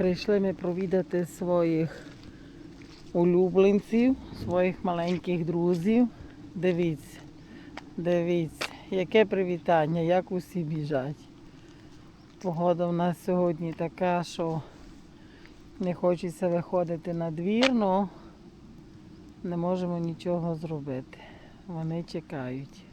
Прийшли ми провідати своїх улюбленців, своїх маленьких друзів. Дивіться, дивіться, яке привітання, як усі біжать. Погода в нас сьогодні така, що не хочеться виходити на двір, але не можемо нічого зробити. Вони чекають.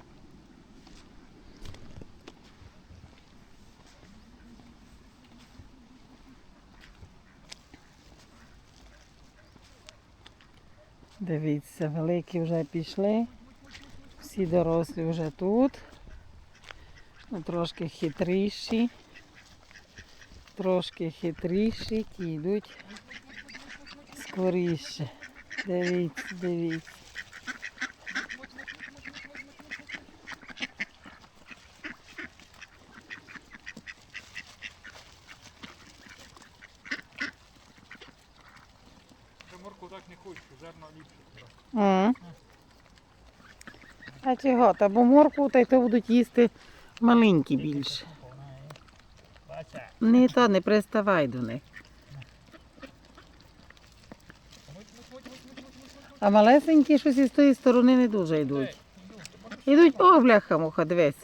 Дивіться, великі вже пішли. Всі дорослі вже тут. Ну, Трошки хитріші. Трошки хитріші, ті йдуть скоріше. Дивіться, дивіться. Я морку так не хочу, зерно ліпше. А чого? Та бо морку та й то будуть їсти маленькі більше. Не то, не приставай до них. А малесенькі щось із тої сторони не дуже йдуть. Йдуть, о, бляха муха, дивись.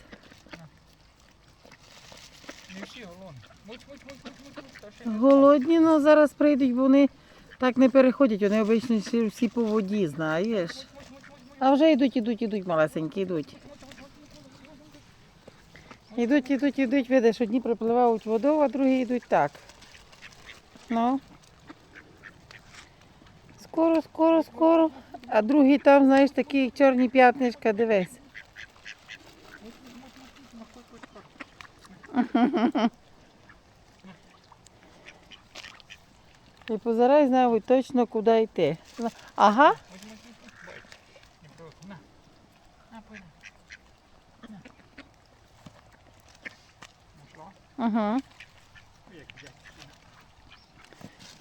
Голодні. Голодні, ну зараз прийдуть, бо вони так не переходять, вони обично всі, всі по воді, знаєш. А вже йдуть, йдуть, йдуть, малесенькі, йдуть. Йдуть, йдуть, йдуть, видиш, одні припливають водою, а другі йдуть так. Ну. Скоро, скоро, скоро. А другі там, знаєш, такі чорні п'ятнишка, дивись. І позирай, знають точно, куди йти. Ага. Ага.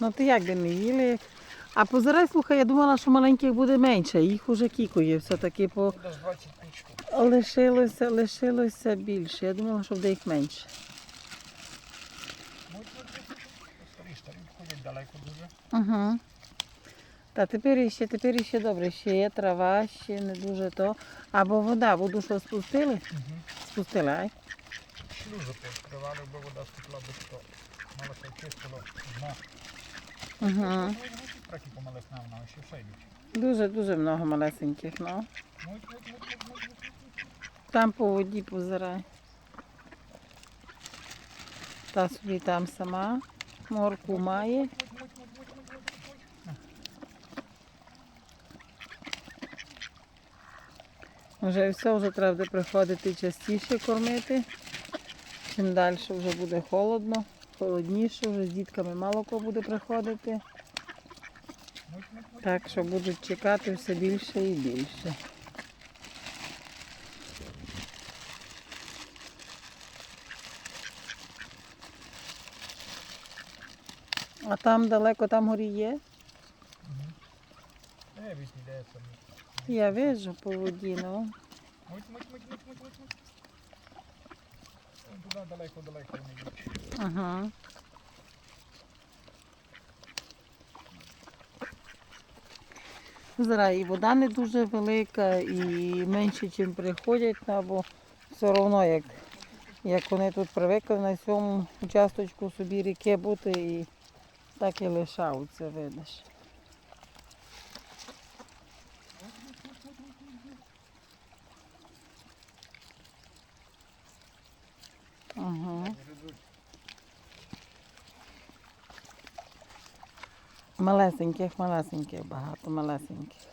Ну ти як би не їли? А позирай, слухай, я думала, що маленьких буде менше. Їх уже кікує все-таки по Десь 25 штук. лишилося, лишилося більше. Я думала, що буде їх менше. Муть, муть, муть, муть. Старі, старі ходять далеко дуже. Ага. Та тепер іще, тепер іще добре, ще є трава, ще не дуже то. Або вода, воду що спустили? Угу. Спустили, ай. Шлюзи відкривали, бо вода стекла без то. Мало все чистило. Дно. Ага. Трохи помалесна вона, ще все йдуть. Дуже, дуже много малесеньких, ну. Муть, муть, муть, муть, муть, муть. Там по воді позирай. Та собі там сама. Морку має. Вже все, вже треба буде приходити частіше кормити. Чим далі вже буде холодно, холодніше, вже з дітками мало кого буде приходити. Так що будуть чекати все більше і більше. А там далеко, там горі є? Відійде. Я вижу по воді, ну. Муть, муть, муть, муть, муть, муть, муть. Туди далеко, далеко вони йдуть. Ага. Зараз і вода не дуже велика, і менше, чим приходять, ну, бо все одно, як, як вони тут привикли на цьому участочку собі ріки бути, і так і лишаються, видиш. Ага. Малесеньких, малесеньких, багато малесеньких.